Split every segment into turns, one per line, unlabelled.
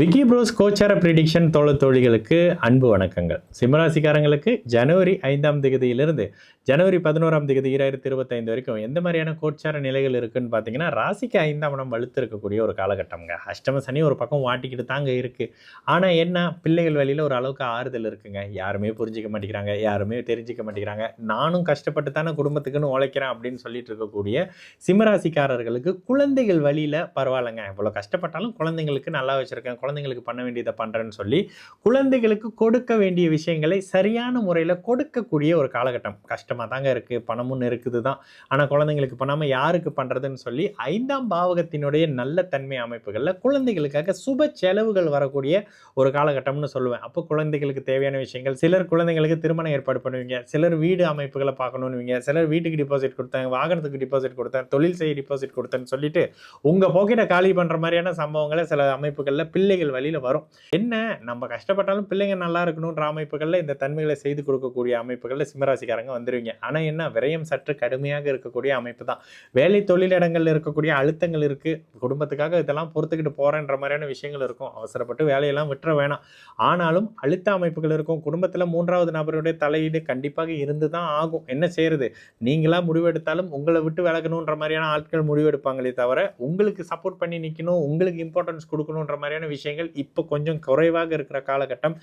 Vicky pros கோச்சார prediction தோழ தோழிகளுக்கு அன்பு வணக்கங்கள். சிம்மராசிக்காரங்களுக்கு ஜனவரி ஐந்தாம் திகதியிலிருந்து ஜனவரி பதினோராம் தேதி இராயிரத்தி இருபத்தைந்து வரைக்கும் எந்த மாதிரியான கோச்சார நிலைகள் இருக்குன்னு பார்த்தீங்கன்னா ராசிக்கு ஐந்தாம் இடம் வலுத்து இருக்கக்கூடிய ஒரு காலகட்டம்ங்க. அஷ்டம சனி ஒரு பக்கம் வாட்டிக்கிட்டு தாங்க இருக்குது ஆனால் என்ன பிள்ளைகள் வழியில் ஒரு அளவுக்கு ஆறுதல் இருக்குங்க. யாருமே புரிஞ்சிக்க மாட்டேங்கிறாங்க யாருமே தெரிஞ்சிக்க மாட்டேங்கிறாங்க. நானும் கஷ்டப்பட்டு தானே குடும்பத்துக்குன்னு உழைக்கிறேன் அப்படின்னு சொல்லிட்டு இருக்கக்கூடிய சிம்மராசிக்காரர்களுக்கு குழந்தைகள் வழியில் பரவாயில்லைங்க. இவ்வளோ கஷ்டப்பட்டாலும் குழந்தைங்களுக்கு நல்லா வச்சுருக்கேன் குழந்தைங்களுக்கு பண்ண வேண்டியதை பண்ணுறேன்னு சொல்லி குழந்தைகளுக்கு கொடுக்க வேண்டிய விஷயங்களை சரியான முறையில் கொடுக்கக்கூடிய ஒரு காலகட்டம். கஷ்டமாக தாங்க இருக்குது பணமும் இருக்குது தான். ஆனால் குழந்தைங்களுக்கு பண்ணாமல் யாருக்கு பண்ணுறதுன்னு சொல்லி ஐந்தாம் பாவகத்தினுடைய நல்ல தன்மை அமைப்புகளில் குழந்தைகளுக்காக சுப செலவுகள் வரக்கூடிய ஒரு காலகட்டம்னு சொல்லுவேன். அப்போ குழந்தைகளுக்கு தேவையான விஷயங்கள் சிலர் குழந்தைங்களுக்கு திருமணம் ஏற்பாடு பண்ணுவீங்க சிலர் வீடு அமைப்புகளை பார்க்கணுன்னுவீங்க சிலர் வீட்டுக்கு டிபாசிட் கொடுத்தாங்க வாகனத்துக்கு டிபாசிட் கொடுத்தேன் தொழில் செய்ய டிபாசிட் கொடுத்தேன்னு சொல்லிட்டு உங்கள் பாக்கெட்டை காலி பண்ணுற மாதிரியான சம்பவங்களை சில அமைப்புகளில் பிள்ளைகள் வழியில் வரும். என்ன? நம்ம கஷ்டப்பட்டாலும் பிள்ளைங்க நல்லா இருக்கணுன்ற அமைப்புகளில் இந்த தன்மைகளை செய்து கொடுக்கக்கூடிய அமைப்புகளில் சிம்மராசிக்காரங்க வந்துருவீங்க. ஆனால் என்ன? விரயம் சற்று கடுமையாக இருக்கக்கூடிய அமைப்பு தான். வேலை தொழிலிடங்களில் இருக்கக்கூடிய அழுத்தங்கள் இருக்குது குடும்பத்துக்காக இதெல்லாம் பொறுத்துக்கிட்டு போகிறேன்ற மாதிரியான விஷயங்கள் இருக்கும். அவசரப்பட்டு வேலையெல்லாம் விட்டுற வேணாம். ஆனாலும் அழுத்த அமைப்புகள் இருக்கும். குடும்பத்தில் மூன்றாவது நபருடைய தலையீடு கண்டிப்பாக இருந்து தான் ஆகும். என்ன செய்யறது? நீங்களாம் முடிவெடுத்தாலும் உங்களை விட்டு விலகணுன்ற மாதிரியான ஆட்கள் முடிவெடுப்பாங்களே தவிர உங்களுக்கு சப்போர்ட் பண்ணி நிற்கணும் உங்களுக்கு இம்பார்ட்டன்ஸ் கொடுக்கணுன்ற மாதிரியான விஷயங்கள் இப்போ கொஞ்சம் குறைவாக இருக்கிற காலகட்டம்.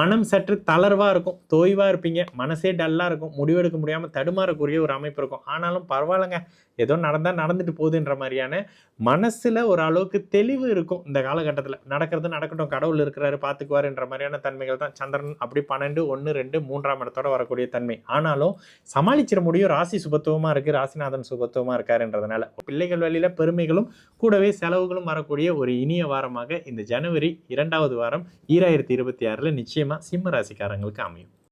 மனம் சற்று தளர்வாக இருக்கும். தோய்வாக இருப்பீங்க. மனசே டல்லாக இருக்கும். முடிவெடுக்க முடியாமல் தடுமாறக்கூடிய ஒரு அமைப்பு இருக்கும். ஆனாலும் பரவாயில்லைங்க. ஏதோ நடந்தால் நடந்துட்டு போகுதுன்ற மாதிரியான மனசில் ஒரு அளவுக்கு தெளிவு இருக்கும் இந்த காலகட்டத்தில். நடக்கிறது நடக்கட்டும். கடவுள் இருக்கிறாரு பார்த்துக்குவாருன்ற மாதிரியான தன்மைகள் தான். சந்திரன் அப்படி பன்னெண்டு ஒன்று ரெண்டு மூன்றாம் இடத்தோட வரக்கூடிய தன்மை. ஆனாலும் சமாளிச்சிட முடியும். ராசி சுபத்துவமாக இருக்குது ராசிநாதன் சுபத்துவமாக இருக்காருன்றதுனால. பிள்ளைகள் வழியில் பெருமைகளும் கூடவே செலவுகளும் வரக்கூடிய ஒரு இனிய வாரமாக இந்த ஜனவரி இரண்டாவது வாரம் ஈராயிரத்தி இருபத்தி ஆறில் நிச்சயமாக சிம்ம ராசிக்காரங்களுக்கு அமையும்.